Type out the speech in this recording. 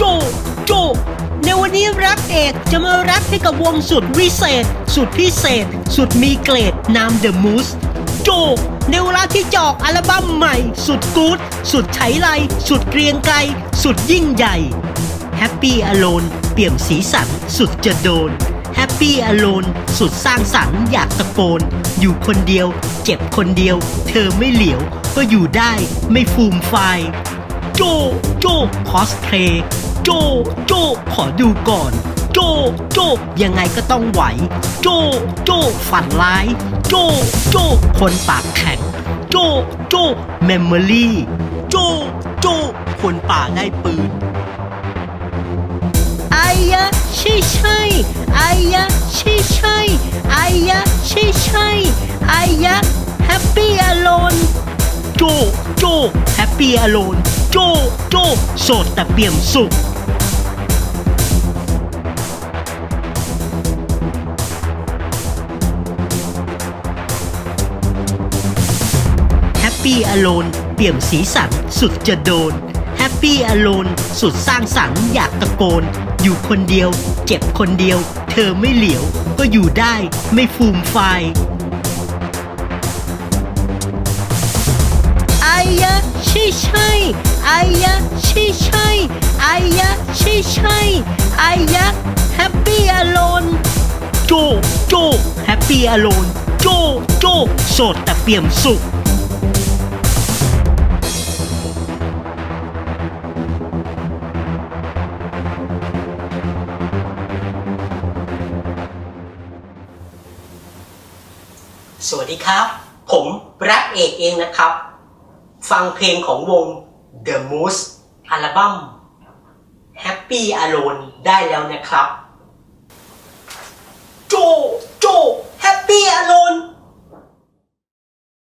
จ โจ ในวันนี้รักเอกจะมาแรปให้กับวงสุดวิเศษ สุดพิเศษ สุดมีเกรดนาม The Moose โจ ในเวลาที่จะออกอัลบั้มใหม่ สุดกู๊ดสุดไฉไล สุดเกรียงไกรสุดยิ่งใหญ่ Happy Alone เปี่ยมสีสันสุดจะโดน Happy Alone สุดสร้างสรรค์อยากตะโกน อยู่คนเดียว เจ็บคนเดียว เธอไม่เหลียว ก็อยู่ได้ไม่ฟูมไฟ โจ โจคอสเพลย์โจ โจ ขอดูก่อน โจ โจ ยังไงก็ต้องไหว โจ โจ ฝันร้าย โจ โจ คนปากแข็ง โจ โจ เมมโมรี่ โจ โจ คนป่าได้ปืนอายะใช่ใช่อายะใช่ใช่อายะใช่ใช่อายะแฮปปี้อโลนโจ โจ แฮปปี้อโลน โจ โจ โสดแต่เปี่ยมสุขแฮปปี้อโลนเปี่ยมสีสันสุดจะโดนแฮปปี้อโลนสุดสร้างสรรค์อยากตะโกน อยู่คนเดียว เจ็บคนเดียว เธอไม่เหลียว ก็อยู่ได้ไม่ฟูมไฟายอายะ ใช่ใช่อายะใช่ใช่อายะใช่ใช่อายะแฮปปี้อโลนโจโจแฮปปี้อโลนโจโจโสดแต่เปี่ยมสุขสวัสดีครับ ผมแรปเอกเองนะครับ ฟังเพลงของวง The Moose อัลบั้ม Happy Alone ได้แล้วนะครับ